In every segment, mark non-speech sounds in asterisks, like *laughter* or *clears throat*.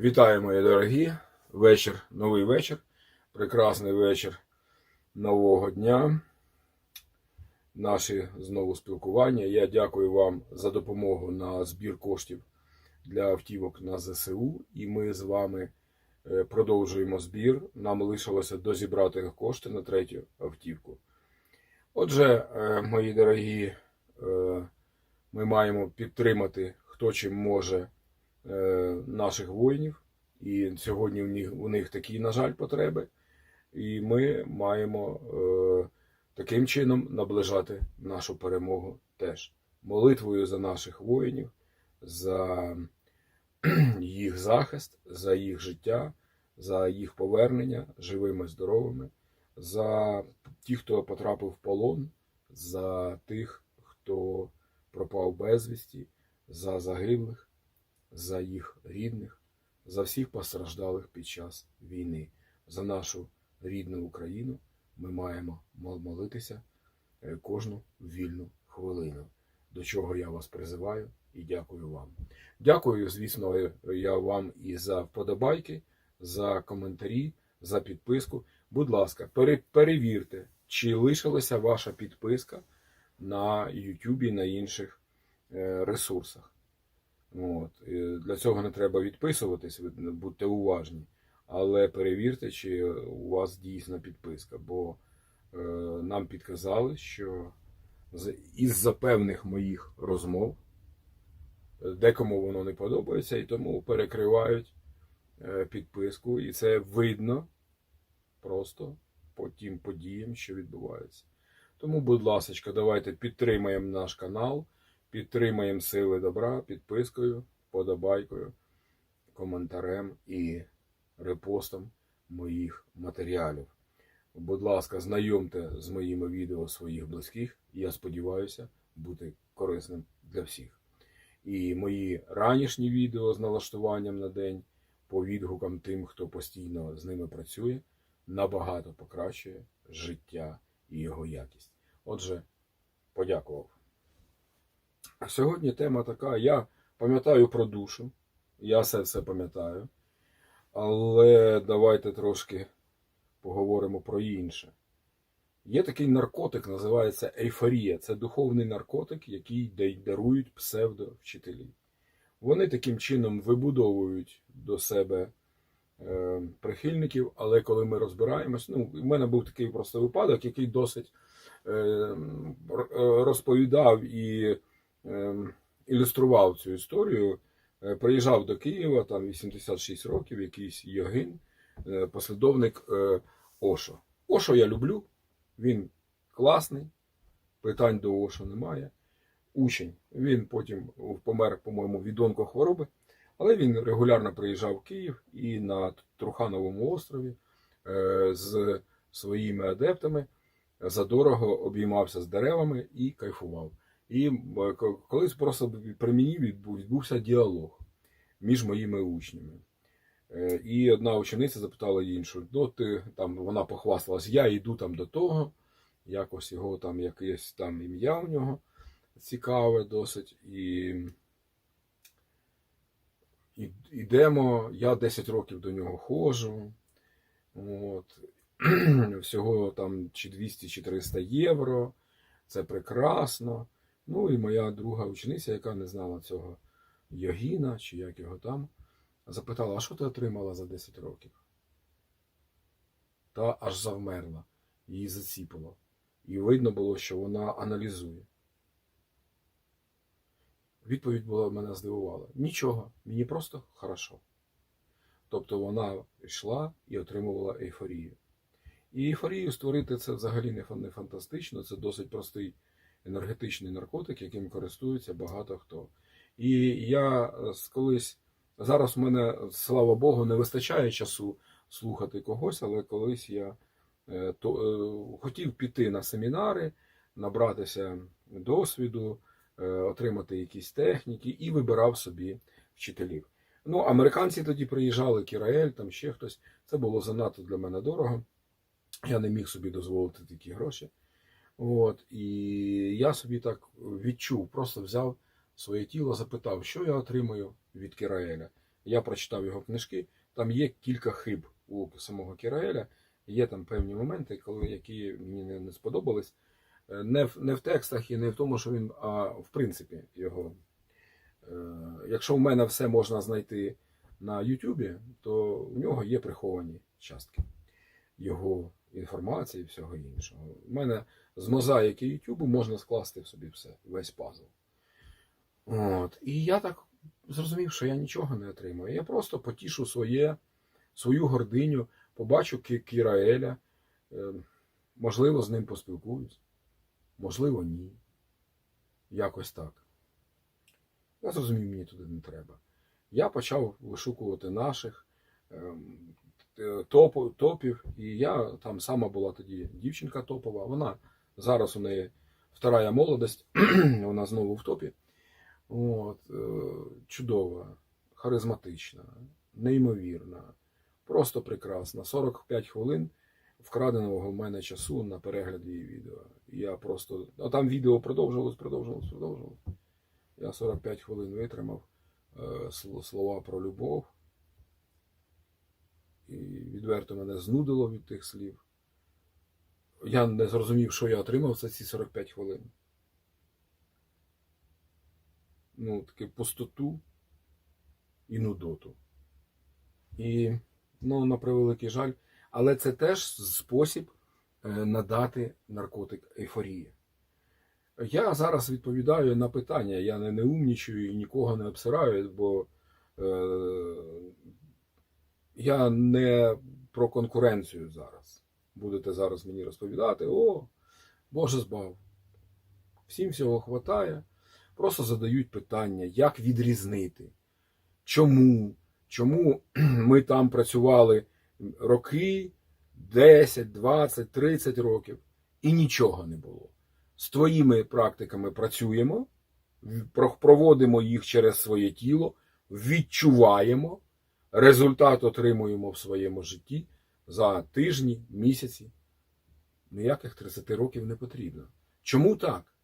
Вітаю, мої дорогі. Вечір, новий вечір. Прекрасний вечір нового дня. Наші знову спілкування. Я дякую вам за допомогу на збір коштів для автівок на ЗСУ. І ми з вами е, продовжуємо збір. Нам лишилося дозібрати кошти на третю автівку. Отже, е, мої дорогі, е, ми маємо підтримати, хто чим може наших воїнів. І сьогодні у них, у них такі, на жаль, потреби. І ми маємо е, таким чином наближати нашу перемогу теж. Молитвою за наших воїнів, за *clears throat* їх захист, за їх життя, за їх повернення живими, здоровими, за тих, хто потрапив в полон, за тих, хто пропав безвісті, за загиблих, за їх рідних, за всіх постраждалих під час війни, за нашу рідну Україну. Ми маємо молитися е, кожну вільну хвилину, до чого я вас призиваю і дякую вам. Дякую, звісно, е, я вам і за вподобайки, за коментарі, за підписку. Будь ласка, перевірте, чи лишилася ваша підписка на YouTube, на інших е, ресурсах. От. Для цього не треба відписуватись, будьте уважні. Але перевірте, чи у вас дійсна підписка, бо е, нам підказали, що із-за певних моїх розмов е, декому воно не подобається, і тому перекривають е, підписку, і це видно просто по тим подіям, що відбуваються. Тому, будь ласка, давайте підтримаємо наш канал, підтримаємо сили добра підпискою, подобайкою, коментарем і репостом моїх матеріалів. Будь ласка, знайомте з моїми відео своїх близьких, я сподіваюся бути корисним для всіх. І мої ранішні відео з налаштуванням на день по відгукам тим, хто постійно з ними працює, набагато покращує життя і його якість. Отже, подякував. Сьогодні тема така: я пам'ятаю про душу, я все це пам'ятаю. Але давайте трошки поговоримо про інше. Є такий наркотик, називається ейфорія. Це духовний наркотик, який дарують псевдовчителі. Вони таким чином вибудовують до себе е, прихильників, але коли ми розбираємось, ну, в мене був такий просто випадок, який досить е, е, розповідав і ілюстрував цю історію. Е, Приїжджав до Києва, там 86 років, якийсь йогин, е, послідовник е, Ошо. Ошо я люблю, він класний, питань до Ошо немає. Учень. Він потім помер, по-моєму, від онкохвороби, але він регулярно приїжджав в Київ і на Трухановому острові з своїми адептами задорого обіймався з деревами і кайфував. І е, колись просто при мені відбув- відбувся діалог між моїми учнями. Е, І одна учениця запитала іншу, ну ти там вона похвасталась, я йду там до того, якось його там якесь там ім'я у нього цікаве досить. І, ідемо, я 10 років до нього ходжу. От. *clears throat* Всього там чи 200, чи 300 євро. Це прекрасно. Ну і моя друга учениця, яка не знала цього Йогіна, чи як його там, запитала, а що ти отримала за 10 років? Та аж завмерла, її заціпило. І видно було, що вона аналізує. Відповідь була мене здивувала. Нічого, мені просто хорошо. Тобто вона йшла і отримувала ейфорію. І ейфорію створити це взагалі не фантастично, це досить простий енергетичний наркотик, яким користується багато хто. І я е, колись зараз у мене, слава Богу, не вистачає часу слухати когось, але колись я е, то, е, хотів піти на семінари, набратися досвіду, отримати якісь техніки і вибирав собі вчителів. Ну, американці тоді приїжджали, Кіраель, там ще хтось. Це було занадто для мене дорого. Я не міг собі дозволити такі гроші. От, і я собі так відчув, просто взяв своє тіло, запитав, що я отримую від Кіраеля. Я прочитав його книжки. Там є кілька хиб у самого Кіраеля. Є там певні моменти, коли, які мені не, сподобались. Е, Не в, не в текстах і не в тому, що він, а в принципі його. Е, Якщо в мене все можна знайти на Ютубі, то в нього є приховані частки його інформації і всього іншого. У мене з мозаїки Ютубу можна скласти в собі все, весь пазл. От. І я так зрозумів, що я нічого не отримую. Я просто потішу своє, свою гординю, побачу Кіраеля, е, можливо, з ним поспілкуюсь, можливо, ні. Якось так. Я зрозумів, мені туди не треба. Я почав вишукувати наших ем, топів, і я там сама була тоді дівчинка топова. Вона зараз у неї вторая молодость, *clears throat* вона знову в топі. От, е, чудова, харизматична, неймовірна, просто прекрасна. 45 хвилин вкраденого в мене часу на перегляд її відео. Я просто. А там відео продовжувалось, продовжувалось, продовжувалось. Я 45 хвилин витримав е, слова про любов. І відверто мене знудило від тих слів. Я не зрозумів, що я отримав за ці 45 хвилин. Ну, таки пустоту і нудоту. І, ну, на превеликий жаль, але це теж спосіб е, надати наркотик ейфорії. Я зараз відповідаю на питання, я не, умнічую і нікого не обсираю, бо е, я не про конкуренцію зараз. Будете зараз мені розповідати, о, Боже збав. Всім всього хватає. Просто задають питання, як відрізнити, чому, чому *clears throat* ми там працювали роки, 10, 20, 30 років, і нічого не було. З твоїми практиками працюємо, проводимо їх через своє тіло, відчуваємо, результат отримуємо в своєму житті за тижні, місяці. Ніяких 30 років не потрібно. Чому так?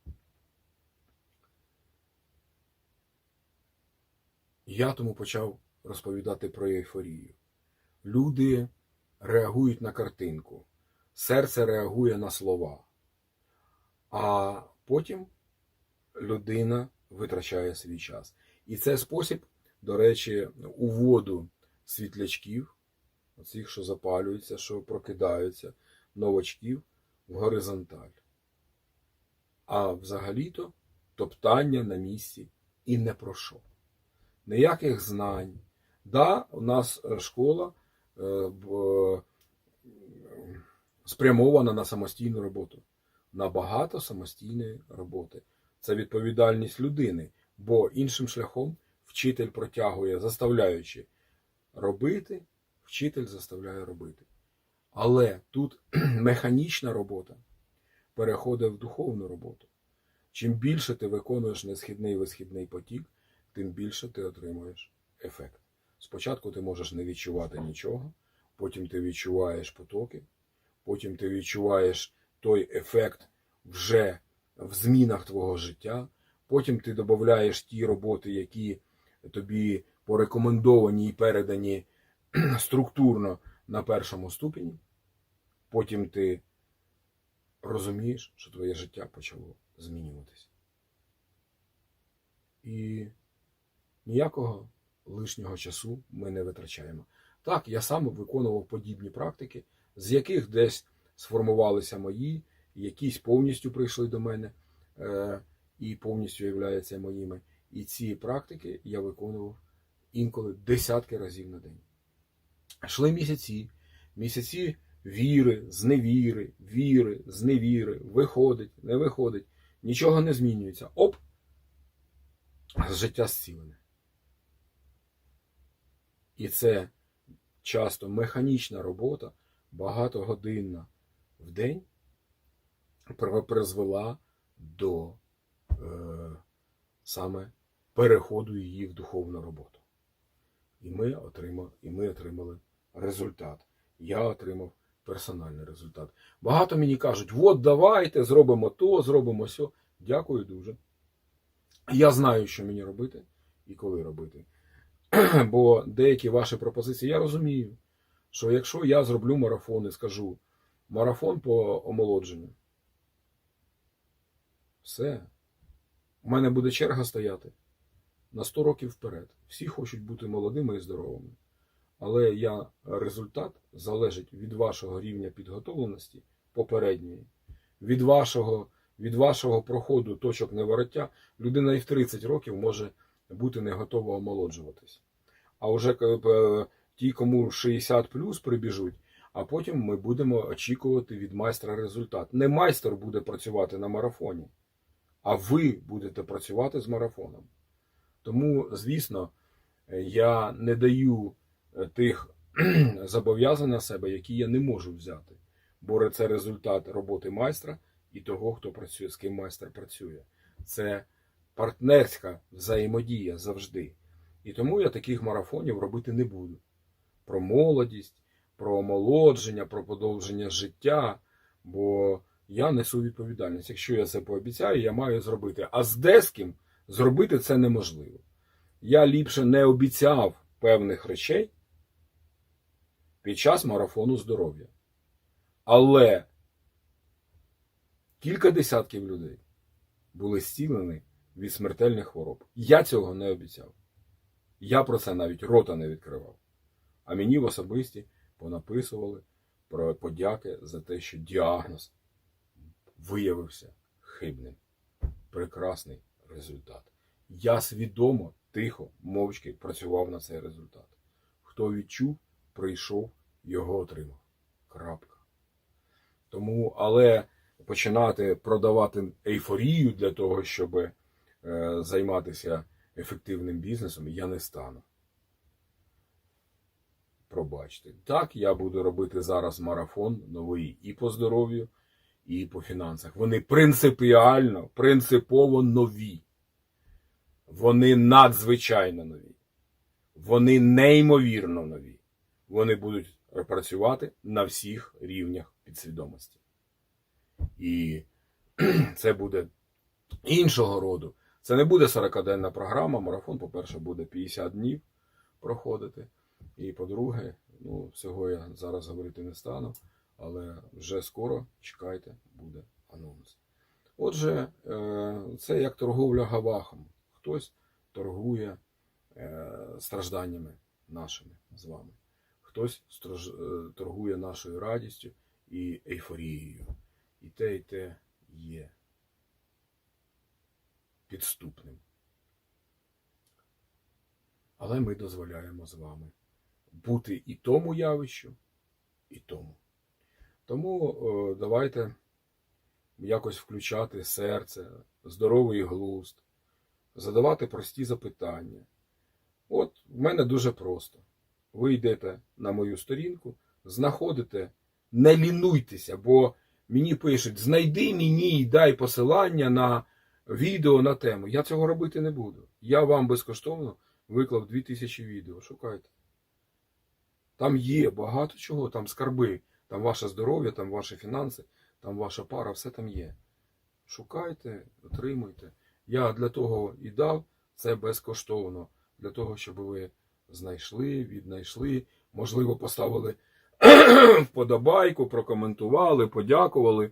Я тому почав розповідати про ейфорію. Люди реагують на картинку, серце реагує на слова, а потім людина витрачає свій час. І це спосіб, до речі, уводу світлячків, оцих, що запалюються, що прокидаються, новачків в горизонталь. А взагалі-то топтання на місці і не про що ніяких знань. Да, у нас е, школа е, б- е, спрямована на самостійну роботу, на багато самостійної роботи. Це відповідальність людини, бо іншим шляхом вчитель протягує, заставляючи робити, вчитель заставляє робити. Але тут *clears throat* механічна робота переходить в духовну роботу. Чим більше ти виконуєш несхідний висхідний потік, тим більше ти отримуєш ефект. Спочатку ти можеш не відчувати нічого, потім ти відчуваєш потоки, потім ти відчуваєш той ефект вже в змінах твого життя, потім ти додаєш ті роботи, які тобі порекомендовані і передані *clears throat* структурно на першому ступені, потім ти розумієш, що твоє життя почало змінюватися. І ніякого лишнього часу ми не витрачаємо. Так, я сам виконував подібні практики, з яких десь сформувалися мої, якісь повністю прийшли до мене е, і повністю являються моїми. І ці практики я виконував інколи десятки разів на день. Йшли місяці, місяці віри, зневіри, віри, зневіри, виходить, не виходить, нічого не змінюється. Оп! Життя зцілене. І це часто механічна робота, багатогодинна в день, призвела до е, саме переходу її в духовну роботу. І ми отримали, і ми отримали результат. Я отримав персональний результат. Багато мені кажуть, от давайте зробимо то, зробимо сьо. Дякую дуже. Я знаю, що мені робити і коли робити. *clears throat* бо деякі ваші пропозиції, я розумію, що якщо я зроблю марафон і скажу марафон по омолодженню, все, у мене буде черга стояти на 100 років вперед. Всі хочуть бути молодими і здоровими. Але я, результат залежить від вашого рівня підготовленості попередньої, від вашого, від вашого проходу точок невороття. Людина і в 30 років може бути не готова омолоджуватись. А вже е, ті, кому 60 плюс прибіжуть, а потім ми будемо очікувати від майстра результат. Не майстер буде працювати на марафоні, а ви будете працювати з марафоном. Тому, звісно, я не даю е, тих *clears throat* зобов'язань на себе, які я не можу взяти. Бо це результат роботи майстра і того, хто працює, з ким майстер працює. Це партнерська взаємодія завжди. І тому я таких марафонів робити не буду. Про молодість, про омолодження, про подовження життя. Бо я несу відповідальність. Якщо я це пообіцяю, я маю зробити. А з деским зробити це неможливо. Я ліпше не обіцяв певних речей під час марафону здоров'я. Але кілька десятків людей були зцілені від смертельних хвороб. Я цього не обіцяв. Я про це навіть рота не відкривав. А мені в особисті понаписували про подяки за те, що діагноз виявився хибним. Прекрасний результат. Я свідомо, тихо, мовчки працював на цей результат. Хто відчув, прийшов, його отримав. Крапка. Тому, але починати продавати ейфорію для того, щоб е, займатися ефективним бізнесом, я не стану. Пробачте. Так, я буду робити зараз марафон новий і по здоров'ю, і по фінансах. Вони принципіально, принципово нові. Вони надзвичайно нові. Вони неймовірно нові. Вони будуть працювати на всіх рівнях підсвідомості. І *clears throat* це буде іншого роду. Це не буде 40-денна програма. Марафон, по-перше, буде 50 днів проходити. І по-друге, ну, всього я зараз говорити не стану, але вже скоро чекайте, буде анонс. Отже, е, це як торговля гавахом. Хтось торгує е, стражданнями нашими з вами, хтось е, торгує нашою радістю і ейфорією. І те, і те є підступним. Але ми дозволяємо з вами бути і тому явищу, і тому. Тому давайте якось включати серце, здоровий глузд, задавати прості запитання. От в мене дуже просто. Ви йдете на мою сторінку, знаходите, не лінуйтеся, бо мені пишуть: знайди мені і дай посилання на відео на тему. Я цього робити не буду. Я вам безкоштовно виклав 2000 відео. Шукайте. Там є багато чого, там скарби, там ваше здоров'я, там ваші фінанси, там ваша пара, все там є. Шукайте, отримуйте. Я для того і дав це безкоштовно, для того, щоб ви знайшли, віднайшли, можливо, поставили *clears throat* вподобайку, прокоментували, подякували,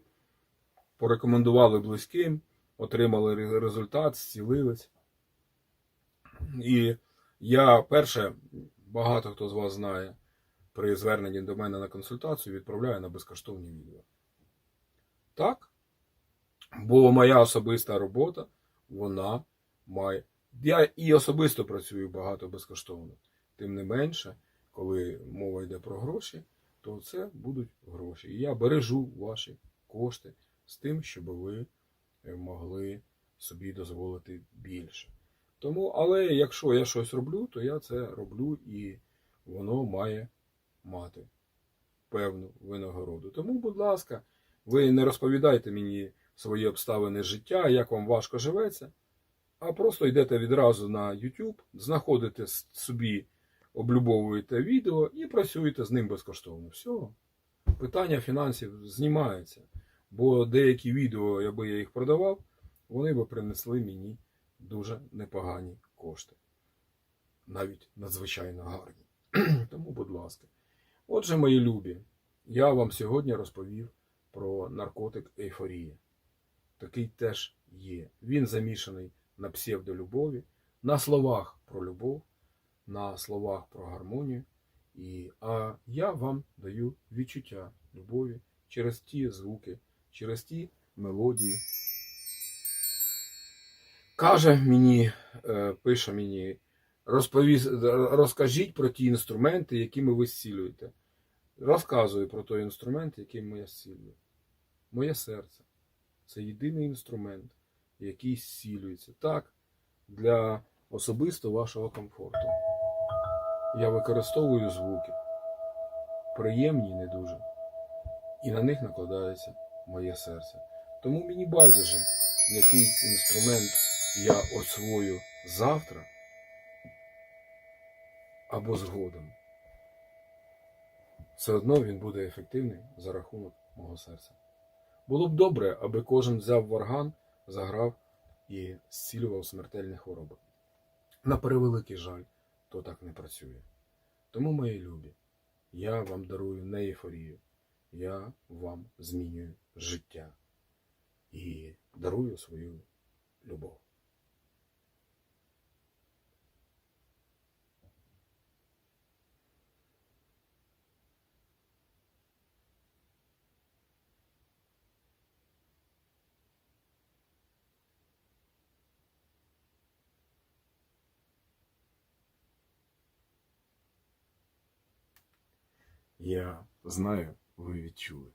порекомендували близьким, отримали результат, зцілились. І я перше, багато хто з вас знає, при зверненні до мене на консультацію відправляю на безкоштовні відео. Так? Бо моя особиста робота, вона має. Я і особисто працюю багато безкоштовно. Тим не менше, коли мова йде про гроші, то це будуть гроші. І я бережу ваші кошти з тим, щоб ви е, могли собі дозволити більше. Тому, але якщо я щось роблю, то я це роблю і воно має мати певну винагороду. Тому, будь ласка, ви не розповідайте мені свої обставини життя, як вам важко живеться, а просто йдете відразу на YouTube, знаходите собі, облюбовуєте відео і працюєте з ним безкоштовно. Все. Питання фінансів знімається. Бо деякі відео, якби я їх продавав, вони би принесли мені дуже непогані кошти. навіть надзвичайно гарні. *clears throat* Тому, будь ласка. Отже, мої любі, я вам сьогодні розповів про наркотик ейфорія. Такий теж є. Він замішаний на псевдолюбові, на словах про любов, на словах про гармонію. І, а я вам даю відчуття любові через ті звуки, через ті мелодії. Каже мені, е, пише мені, розповіс, розкажіть про ті інструменти, якими ви зцілюєте. Розказую про той інструмент, яким я зцілюю. Моє серце. Це єдиний інструмент, який зцілюється. Так, для особисто вашого комфорту. Я використовую звуки, приємні і не дуже. І на них накладається моє серце. Тому мені байдуже, який інструмент я освою завтра або згодом. Все одно він буде ефективний за рахунок мого серця. Було б добре, аби кожен взяв варган, заграв і зцілював смертельні хвороби. На превеликий жаль, то так не працює. Тому, мої любі, я вам дарую не ейфорію, я вам змінюю життя і дарую свою любов. Я знаю, ви відчули.